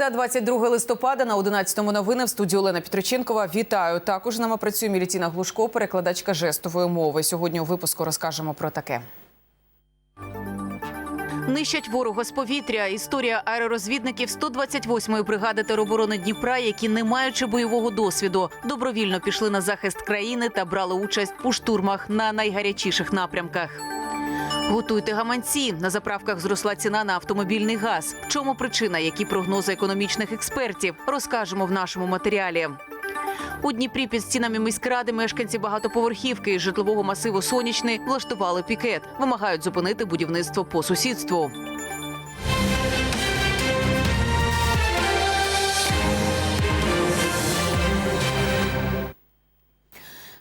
Середа 22 листопада на 11-му новини в студії Олена Петриченкова. Вітаю. Також з нами працює Мілітіна Глушко, перекладачка жестової мови. Сьогодні у випуску розкажемо про таке. Нищать ворога з повітря. Історія аеророзвідників 128-ї бригади тероборони Дніпра, які, не маючи бойового досвіду, добровільно пішли на захист країни та брали участь у штурмах на найгарячіших напрямках. Готуйте гаманці. На заправках зросла ціна на автомобільний газ. В чому причина, які прогнози економічних експертів, розкажемо в нашому матеріалі. У Дніпрі під стінами міськради мешканці багатоповерхівки із житлового масиву Сонячний влаштували пікет. Вимагають зупинити будівництво по сусідству.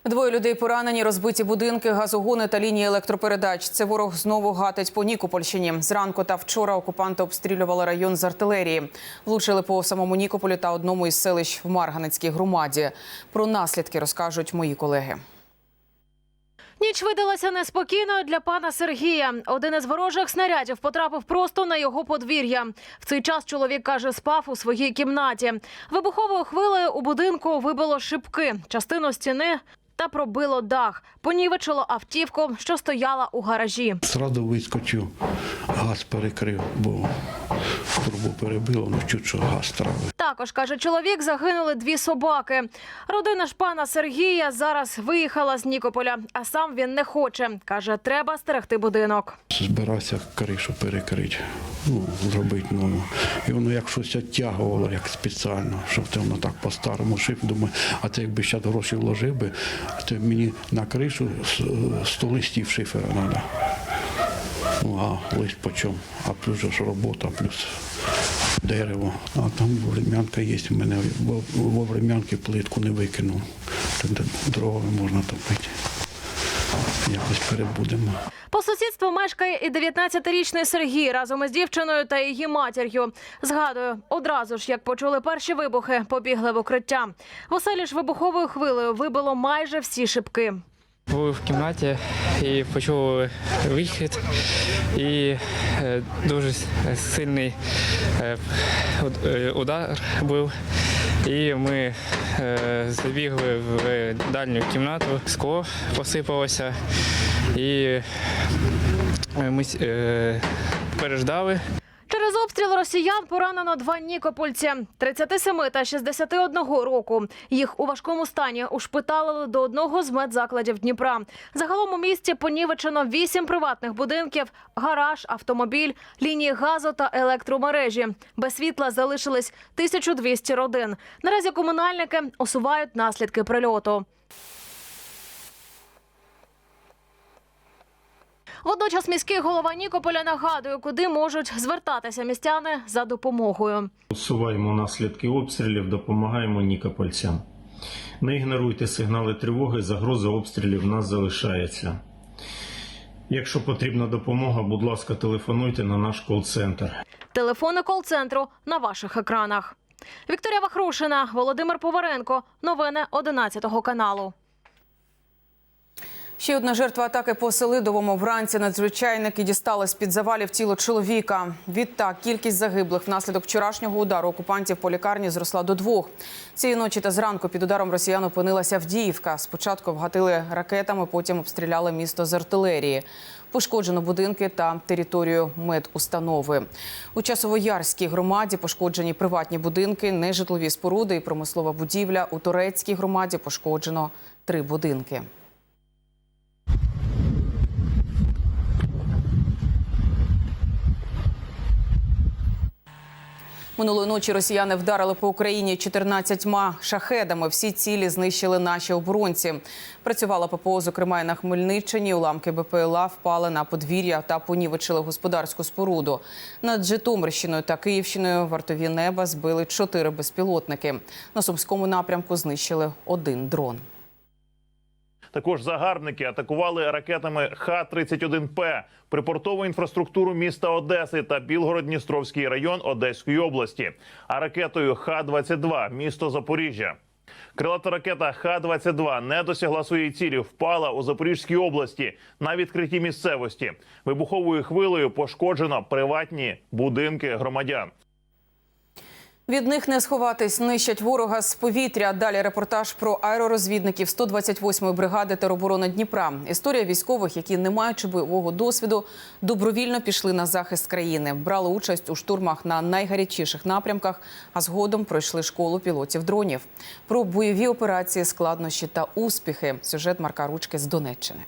Двоє людей поранені, розбиті будинки, газогони та лінії електропередач. Це ворог знову гатить по Нікопольщині. Зранку та вчора окупанти обстрілювали район з артилерії. Влучили по самому Нікополі та одному із селищ в Марганецькій громаді. Про наслідки розкажуть мої колеги. Ніч видалася неспокійною для пана Сергія. Один із ворожих снарядів потрапив просто на його подвір'я. В цей час чоловік каже, спав у своїй кімнаті. Вибуховою хвилею у будинку вибило шибки, частину стіни та пробило дах. Понівечило автівку, що стояла у гаражі. Зразу вискочив, газ перекрив, бо трубу перебило, ну чуть що газ травив. Також каже чоловік, загинули дві собаки. Родина ж пана Сергія зараз виїхала з Нікополя, а сам він не хоче. каже, треба стерегти будинок. Збирався кришу перекрити, ну, зробити нову. І воно як щось оттягувало, як спеціально, щоб це воно так по-старому шив. Думаю, а це якби ще гроші вложив би, то мені на кришу 100 листів шифера треба. Ну, а лист по чому? А плюс ж робота, плюс дерево. А там врем'янка є. У мене во- во врем'янки плитку не викинув. Тут дровами можна топити. Якось перебудемо. По сусідству мешкає і 19-річний Сергій разом із дівчиною та її матір'ю. Згадую, одразу ж як почули перші вибухи, побігли в укриття. В оселі ж вибуховою хвилею вибило майже всі шибки. Були в кімнаті і почули вихід, і е, дуже сильний е, е, удар був. І ми забігли в дальню кімнату, скло посипалося, і ми переждали. Через обстріл росіян поранено два нікопольці 37 та 61 року. Їх у важкому стані ушпиталили до одного з медзакладів Дніпра. Загалом у місті понівечено вісім приватних будинків, гараж, автомобіль, лінії газу та електромережі. Без світла залишились 1200 родин. Наразі комунальники усувають наслідки прильоту. Водночас міський голова Нікополя нагадує, куди можуть звертатися містяни за допомогою. Усуваємо наслідки обстрілів, допомагаємо нікопольцям. Не ігноруйте сигнали тривоги, загроза обстрілів в нас залишається. Якщо потрібна допомога, будь ласка, телефонуйте на наш кол-центр. Телефони кол-центру на ваших екранах. Вікторія Вахрушина, Володимир Поваренко. Новини 11 каналу. Ще одна жертва атаки по Селидовому. Вранці надзвичайники дістали з-під завалів тіло чоловіка. Відтак кількість загиблих внаслідок вчорашнього удару окупантів по лікарні зросла до двох. Цієї ночі та зранку під ударом росіян опинилася Авдіївка. Спочатку вгатили ракетами, потім обстріляли місто з артилерії. Пошкоджено будинки та територію медустанови. У Часовоярській громаді пошкоджені приватні будинки, нежитлові споруди і промислова будівля. У Турецькій громаді пошкоджено три будинки. Минулої ночі росіяни вдарили по Україні 14 шахедами. Всі цілі знищили наші оборонці. Працювала ППО, зокрема і на Хмельниччині. Уламки БПЛА впали на подвір'я та понівечили господарську споруду. Над Житомирщиною та Київщиною вартові неба збили чотири безпілотники. На Сумському напрямку знищили один дрон. Також загарбники атакували ракетами Х-31П припортову інфраструктуру міста Одеси та Білгород-Дністровський район Одеської області, а ракетою Х-22 місто Запоріжжя. Крилата ракета Х-22 не досягла своєї цілі, впала у Запорізькій області на відкритій місцевості. Вибуховою хвилею пошкоджено приватні будинки громадян. Від них не сховатись, нищать ворога з повітря. Далі репортаж про аеророзвідників 128-ї бригади тероборони Дніпра. Історія військових, які, не маючи бойового досвіду, добровільно пішли на захист країни, брали участь у штурмах на найгарячіших напрямках, а згодом пройшли школу пілотів дронів. Про бойові операції, складнощі та успіхи. Сюжет Марка Ручки з Донеччини.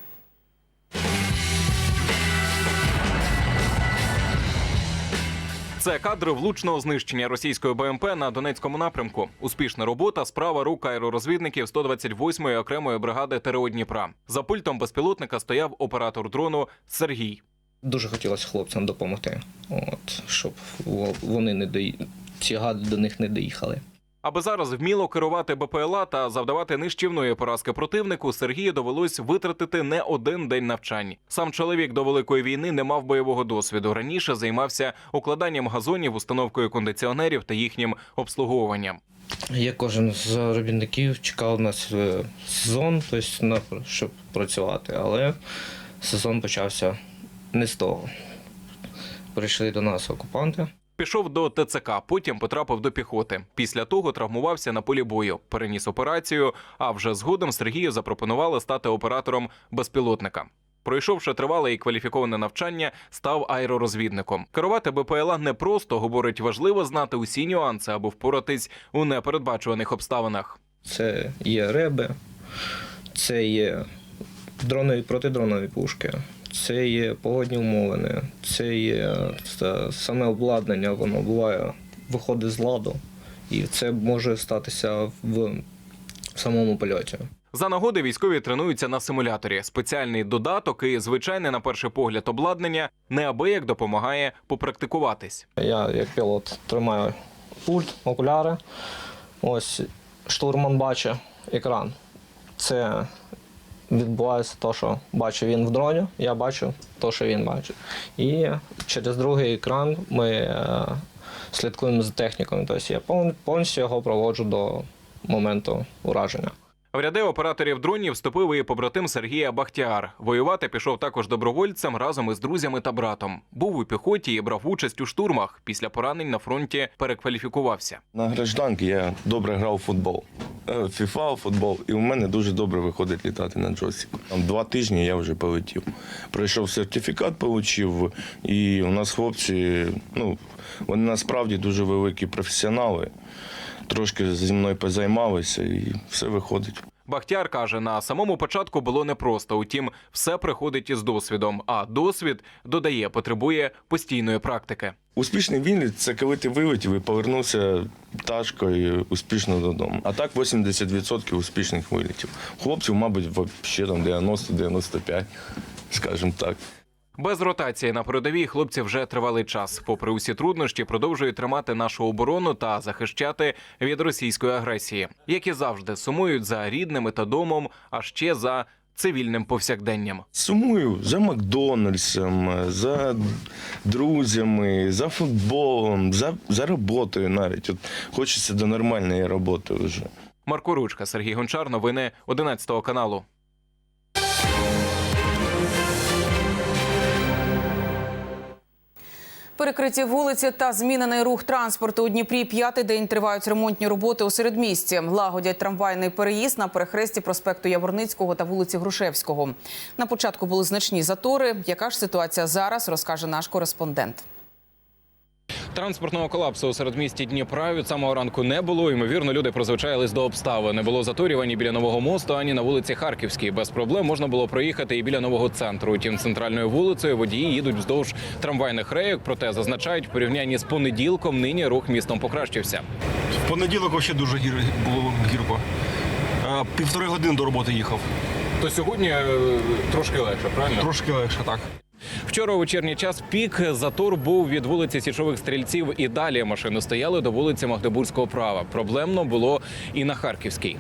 Це кадри влучного знищення російської БМП на Донецькому напрямку. Успішна робота, справа рук аеророзвідників 128-ї окремої бригади ТРО Дніпра. За пультом безпілотника стояв оператор дрону Сергій. Дуже хотілося хлопцям допомогти, от, щоб вони не дої... ці гади до них не доїхали. Аби зараз вміло керувати БПЛА та завдавати нищівної поразки противнику, Сергію довелось витратити не один день навчань. Сам чоловік до великої війни не мав бойового досвіду. Раніше займався укладанням газонів, установкою кондиціонерів та їхнім обслуговуванням. Є кожен з робітників чекав нас е, сезон, тобто, на, щоб працювати, але сезон почався не з того. Прийшли до нас окупанти. Пішов до ТЦК, потім потрапив до піхоти. Після того травмувався на полі бою, переніс операцію. А вже згодом Сергію запропонували стати оператором безпілотника. Пройшовши тривале і кваліфіковане навчання, став аеророзвідником. Керувати БПЛА не просто говорить, важливо знати усі нюанси, аби впоратись у непередбачуваних обставинах. Це є реби, це є дронові протидронові пушки, це є погодні умовини, це є це саме обладнання, воно буває, виходить з ладу, і це може статися в самому польоті. За нагоди військові тренуються на симуляторі. Спеціальний додаток і звичайне на перший погляд обладнання неабияк допомагає попрактикуватись. Я як пілот тримаю пульт, окуляри. Ось штурман бачить екран. Це відбувається те, що бачу він в дроні, я бачу те, що він бачить. І через другий екран ми е, слідкуємо за технікою. Тобто я повн- повністю його проводжу до моменту ураження. В ряди операторів дронів вступив і побратим Сергія Бахтіар. Воювати пішов також добровольцем разом із друзями та братом. Був у піхоті і брав участь у штурмах. Після поранень на фронті перекваліфікувався. На гражданки я добре грав у футбол. Е, Фіфа, футбол, і у мене дуже добре виходить літати на джойстику. Там два тижні я вже полетів. Пройшов сертифікат, отримав, і у нас хлопці, ну, вони насправді дуже великі професіонали. Трошки зі мною позаймалися і все виходить. Бахтіар каже, на самому початку було непросто. Утім, все приходить із досвідом. А досвід додає, потребує постійної практики. Успішний виліт – це коли ти вилетів і повернувся ташкою успішно додому. А так 80% успішних вилітів. Хлопців, мабуть, взагалі там 90-95, скажімо так. Без ротації на передовій хлопці вже тривалий час. Попри усі труднощі, продовжують тримати нашу оборону та захищати від російської агресії, які завжди сумують за рідними та домом, а ще за цивільним повсякденням. Сумую за Макдональдсом, за друзями, за футболом, за, за роботою навіть. От хочеться до нормальної роботи вже. Марко Ручка, Сергій Гончар, новини 11 каналу. Перекриті вулиці та змінений рух транспорту у Дніпрі. П'ятий день тривають ремонтні роботи у середмісті. Лагодять трамвайний переїзд на перехресті проспекту Яворницького та вулиці Грушевського. На початку були значні затори. Яка ж ситуація зараз, розкаже наш кореспондент. Транспортного колапсу у середмісті Дніпра від самого ранку не було. Ймовірно, люди призвичаїлись до обставин. Не було заторів ані біля нового мосту, ані на вулиці Харківській. Без проблем можна було проїхати і біля нового центру. Утім, центральною вулицею водії їдуть вздовж трамвайних рейок. Проте зазначають, в порівнянні з понеділком нині рух містом покращився. В понеділок взагалі дуже гір... було гірко. Е, Півтори години до роботи їхав. То сьогодні трошки легше, правильно? Трошки легше, так. Вчора у вечірній час пік затор був від вулиці Січових стрільців і далі машини стояли до вулиці Магдебурзького права. Проблемно було і на Харківській.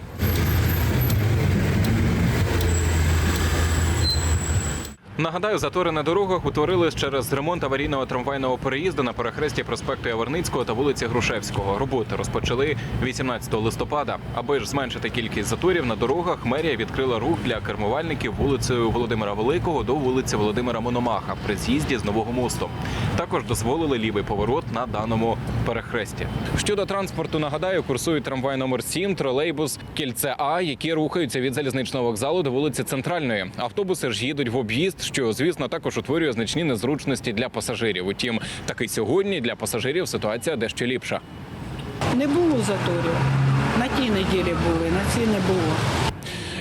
Нагадаю, затори на дорогах утворились через ремонт аварійного трамвайного переїзду на перехресті проспекту Яворницького та вулиці Грушевського. Роботи розпочали 18 листопада. Аби ж зменшити кількість заторів на дорогах, мерія відкрила рух для кермувальників вулицею Володимира Великого до вулиці Володимира Мономаха при з'їзді з Нового мосту. Також дозволили лівий поворот на даному перехресті. Щодо транспорту, нагадаю, курсують трамвай номер 7, тролейбус кільце А, які рухаються від залізничного вокзалу до вулиці Центральної. Автобуси ж їдуть в об'їзд, що звісно також утворює значні незручності для пасажирів. Утім, таки сьогодні для пасажирів ситуація дещо ліпша. Не було заторів. На тій неділі були, на цій не було.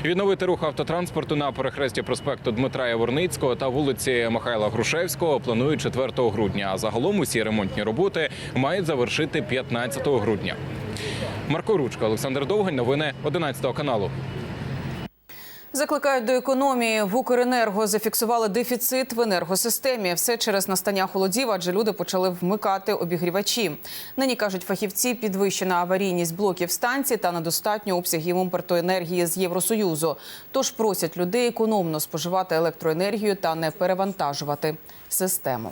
Відновити рух автотранспорту на перехресті проспекту Дмитра Яворницького та вулиці Михайла Грушевського планують 4 грудня. А загалом усі ремонтні роботи мають завершити 15 грудня. Марко Ручка, Олександр Довгань. Новини 11 каналу. Закликають до економії. В Укренерго зафіксували дефіцит в енергосистемі. Все через настання холодів, адже люди почали вмикати обігрівачі. Нині кажуть фахівці, підвищена аварійність блоків станцій та недостатньо обсягів імпорту енергії з Євросоюзу. Тож просять людей економно споживати електроенергію та не перевантажувати систему.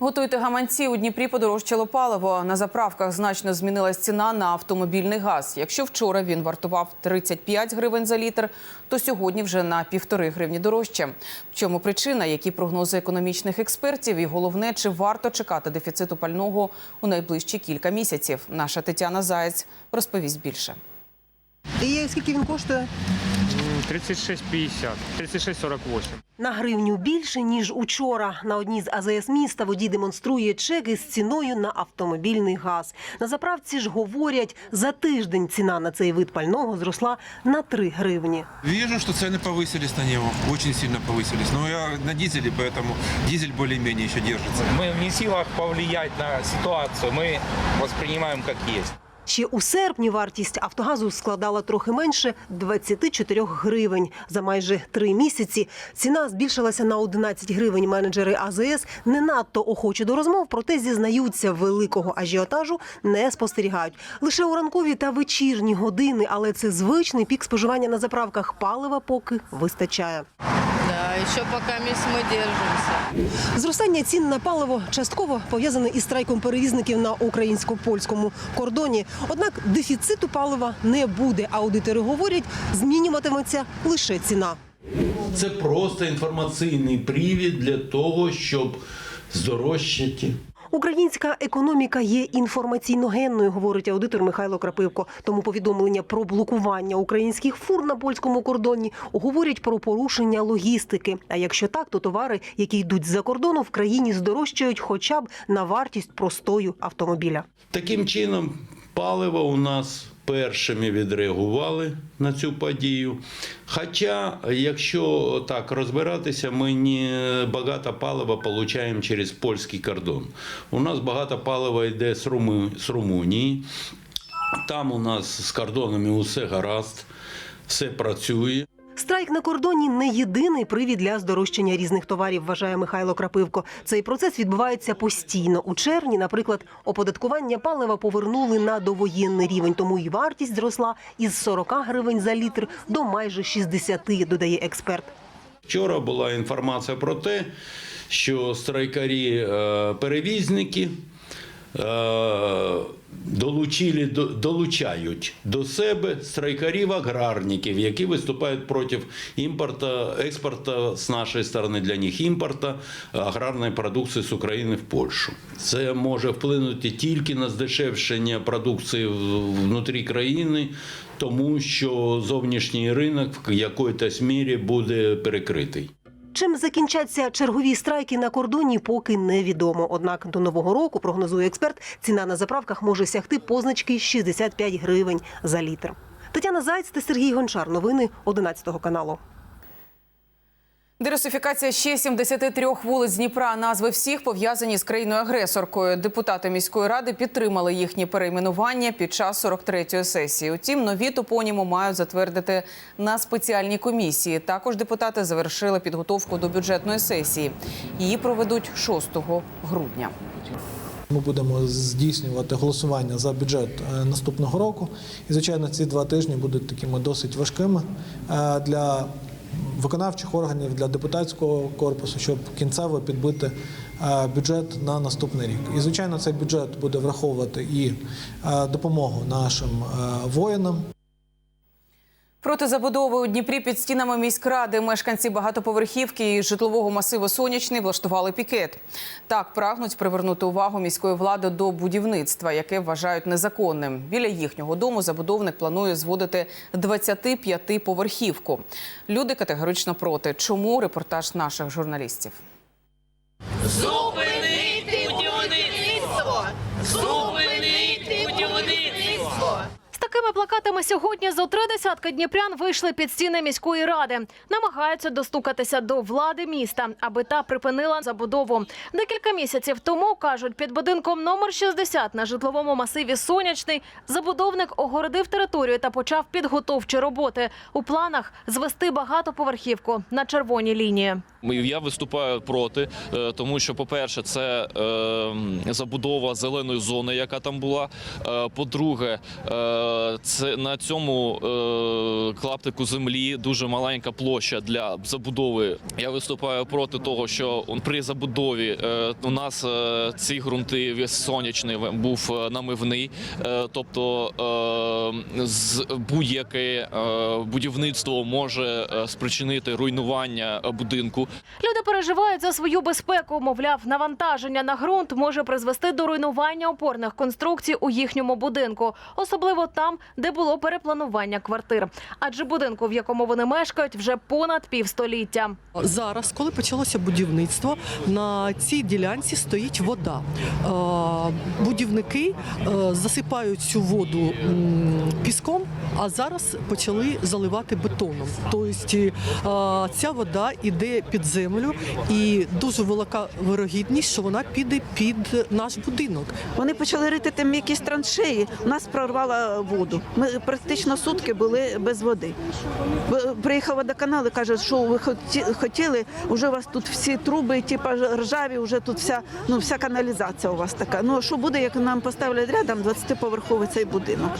Готуйте гаманці. У Дніпрі подорожчало паливо. На заправках значно змінилась ціна на автомобільний газ. Якщо вчора він вартував 35 гривень за літр, то сьогодні вже на півтори гривні дорожче. В чому причина, які прогнози економічних експертів, і головне, чи варто чекати дефіциту пального у найближчі кілька місяців. Наша Тетяна Заєць розповість більше. І скільки він коштує? 36,50, 36,48. На гривню більше, ніж учора. На одній з АЗС міста водій демонструє чеки з ціною на автомобільний газ. На заправці ж говорять, за тиждень ціна на цей вид пального зросла на 3 гривні. Вижу, что цены повысились на него, очень сильно повысились. Но я на дизеле, поэтому дизель более-менее еще держится. Мы не в силах повлиять на ситуацию, мы воспринимаем как есть. Ще у серпні вартість Автогазу складала трохи менше 24 гривень. За майже три місяці ціна збільшилася на 11 гривень. Менеджери АЗС не надто охочі до розмов, проте зізнаються, великого ажіотажу не спостерігають. Лише у ранкові та вечірні години, але це звичний пік споживання на заправках палива поки вистачає. Да, ще поки ми держимося. Зростання цін на паливо частково пов'язане із страйком перевізників на українсько-польському кордоні. Однак дефіциту палива не буде. Аудитори говорять, змінюватиметься лише ціна. Це просто інформаційний привід для того, щоб здорожчати. Українська економіка є інформаційно-генною, говорить аудитор Михайло Крапивко. Тому повідомлення про блокування українських фур на польському кордоні говорять про порушення логістики. А якщо так, то товари, які йдуть з-за кордону, в країні здорожчають хоча б на вартість простою автомобіля. Таким чином, паливо у нас першими відреагували на цю подію. Хоча, якщо так розбиратися, ми не багато палива отримуємо через польський кордон. У нас багато палива йде з, Руму... з Румунії. Там у нас з кордонами усе гаразд, все працює. Страйк на кордоні не єдиний привід для здорожчання різних товарів, вважає Михайло Крапивко. Цей процес відбувається постійно. У червні, наприклад, оподаткування палива повернули на довоєнний рівень, тому і вартість зросла із 40 гривень за літр до майже 60, додає експерт. Вчора була інформація про те, що страйкарі е, перевізники долучили, до- долучають до себе страйкарів аграрників, які виступають проти імпорту, експорту з нашої сторони для них імпорту аграрної продукції з України в Польщу. Це може вплинути тільки на здешевшення продукції внутрі країни, тому що зовнішній ринок в якоїсь мірі буде перекритий. Чим закінчаться чергові страйки на кордоні, поки невідомо. Однак до нового року, прогнозує експерт, ціна на заправках може сягти позначки 65 гривень за літр. Тетяна Зайць та Сергій Гончар. Новини 11 каналу. Дерусифікація ще 73 вулиць Дніпра. Назви всіх пов'язані з країною-агресоркою. Депутати міської ради підтримали їхнє перейменування під час 43-ї сесії. Утім, нові топоніми мають затвердити на спеціальній комісії. Також депутати завершили підготовку до бюджетної сесії. Її проведуть 6 грудня. Ми будемо здійснювати голосування за бюджет е, наступного року. І, звичайно, ці два тижні будуть такими досить важкими е, для виконавчих органів, для депутатського корпусу, щоб кінцево підбити е, бюджет на наступний рік. І звичайно, цей бюджет буде враховувати і е, допомогу нашим е, воїнам. Проти забудови у Дніпрі під стінами міськради мешканці багатоповерхівки і житлового масиву Сонячний влаштували пікет. Так прагнуть привернути увагу міської влади до будівництва, яке вважають незаконним. Біля їхнього дому забудовник планує зводити 25-поверхівку. Люди категорично проти. Чому репортаж наших журналістів? Такими плакатами сьогодні зо три десятки дніпрян вийшли під стіни міської ради. Намагаються достукатися до влади міста, аби та припинила забудову. Декілька місяців тому кажуть, під будинком номер 60 на житловому масиві Сонячний забудовник огородив територію та почав підготовчі роботи. У планах звести багатоповерхівку на червоній лінії. Я виступаю проти, е, тому що, по-перше, це е, забудова зеленої зони, яка там була. Е, По-друге, е, це на цьому е, клаптику землі дуже маленька площа для забудови. Я виступаю проти того, що при забудові е, у нас е, ці ґрунти сонячний був намивний, тобто з будь-яке будівництво може спричинити руйнування будинку. Люди переживають за свою безпеку. Мовляв, навантаження на ґрунт може призвести до руйнування опорних конструкцій у їхньому будинку, особливо там, де було перепланування квартир. Адже будинку, в якому вони мешкають, вже понад півстоліття. Зараз, коли почалося будівництво, на цій ділянці стоїть вода. Е, Будівники е, засипають цю воду піском, а зараз почали заливати бетоном. Тобто е, ця вода йде під землю, і дуже велика вирогідність, що вона піде під наш будинок. Вони почали рити там якісь траншеї. У нас прорвало воду. Ми практично сутки були без води. Приїхав водоканал і каже, що ви хоті- хотіли, вже у вас тут всі труби, типу ржаві, вже тут вся, ну, вся каналізація у вас така. Ну а що буде, як нам поставлять рядом 20-поверховий цей будинок?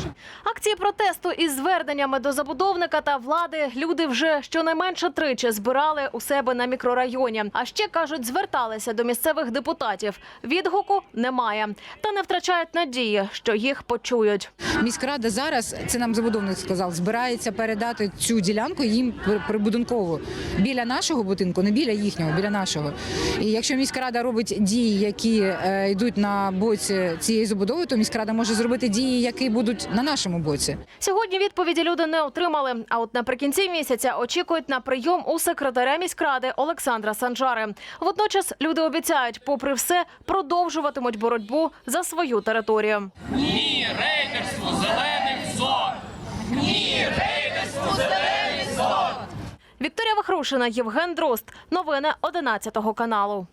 Акції протесту із зверненнями до забудовника та влади люди вже щонайменше тричі збирали у себе на мікрорайоні. А ще кажуть, зверталися до місцевих депутатів. Відгуку немає, та не втрачають надії, що їх почують. Міськрада зараз, це нам забудовник сказав, збирається передати цю ділянку їм при- прибудинкову біля нашого будинку, не біля їхнього, біля нашого. І якщо міськрада робить дії, які е, йдуть на боці цієї забудови, то міськрада може зробити дії, які будуть на нашому боці. Сьогодні відповіді люди не отримали. А от наприкінці місяця очікують на прийом у секретаря міськради Олександра Санжари. Водночас люди обіцяють, попри все, продовжуватимуть боротьбу за свою територію. Ні рейдерству зелених зон! Ні рейдерству зелених зон! Вікторія Вахрушина, Євген Дрозд. Новини 11 каналу.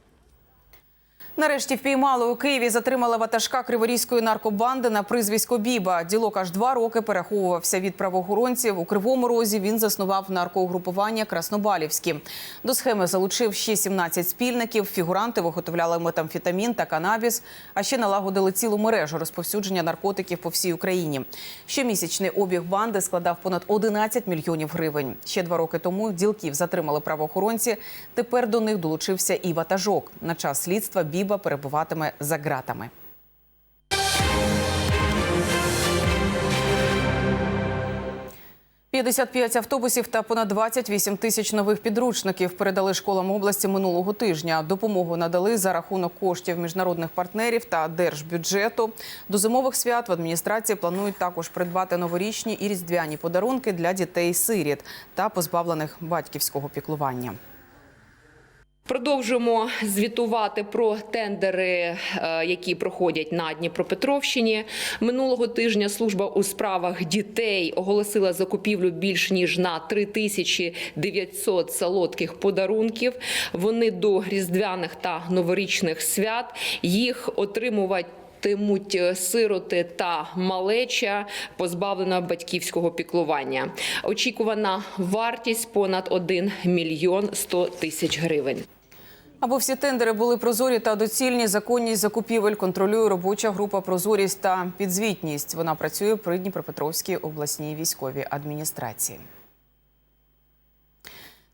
Нарешті впіймали у Києві, затримали ватажка криворізької наркобанди на прізвисько Біба. Ділок аж два роки переховувався від правоохоронців. У Кривому Розі він заснував наркоугрупування Краснобалівські. До схеми залучив ще 17 спільників. Фігуранти виготовляли метамфетамін та канабіс, а ще налагодили цілу мережу розповсюдження наркотиків по всій Україні. Щомісячний обіг банди складав понад 11 мільйонів гривень. Ще два роки тому ділків затримали правоохоронці. Тепер до них долучився і ватажок. На час слідства Біба перебуватиме за ґратами. «55 автобусів та понад 28 тисяч нових підручників передали школам області минулого тижня. Допомогу надали за рахунок коштів міжнародних партнерів та держбюджету. До зимових свят в адміністрації планують також придбати новорічні і різдвяні подарунки для дітей-сиріт та позбавлених батьківського піклування. Продовжуємо звітувати про тендери, е, які проходять на Дніпропетровщині. Минулого тижня служба у справах дітей оголосила закупівлю більш ніж на 3900 солодких подарунків. Вони до різдвяних та новорічних свят їх отримувати. Тимуть сироти та малеча, позбавлена батьківського піклування. Очікувана вартість понад 1 мільйон 100 тисяч гривень. Аби всі тендери були прозорі та доцільні, законність закупівель контролює робоча група «Прозорість та підзвітність». Вона працює при Дніпропетровській обласній військовій адміністрації.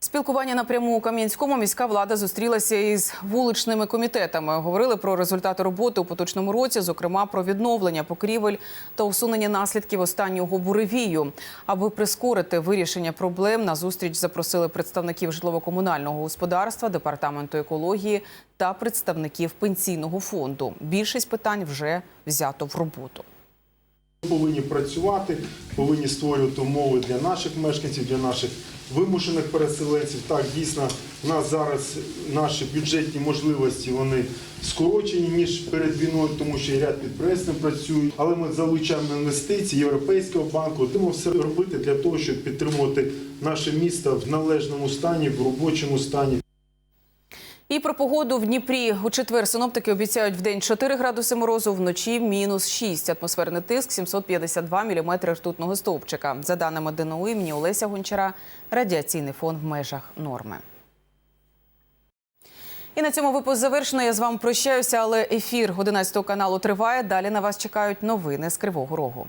Спілкування напряму у Кам'янському міська влада зустрілася із вуличними комітетами. Говорили про результати роботи у поточному році, зокрема про відновлення покрівель та усунення наслідків останнього буревію. Аби прискорити вирішення проблем, на зустріч запросили представників житлово-комунального господарства, департаменту екології та представників пенсійного фонду. Більшість питань вже взято в роботу. Ми повинні працювати, повинні створювати умови для наших мешканців, для наших вимушених переселенців. Так, дійсно, в нас зараз наші бюджетні можливості вони скорочені ніж перед війною, тому що ряд підприємств не працюють. Але ми залучаємо інвестиції Європейського банку. Будемо все робити для того, щоб підтримувати наше місто в належному стані, в робочому стані. І про погоду в Дніпрі у четвер синоптики обіцяють в день 4 градуси морозу, вночі мінус 6. Атмосферний тиск 752 міліметри ртутного стовпчика. За даними ДНУ імені Олеся Гончара, радіаційний фон в межах норми. І на цьому випуск завершено. Я з вами прощаюся, але ефір 11 каналу триває. Далі на вас чекають новини з Кривого Рогу.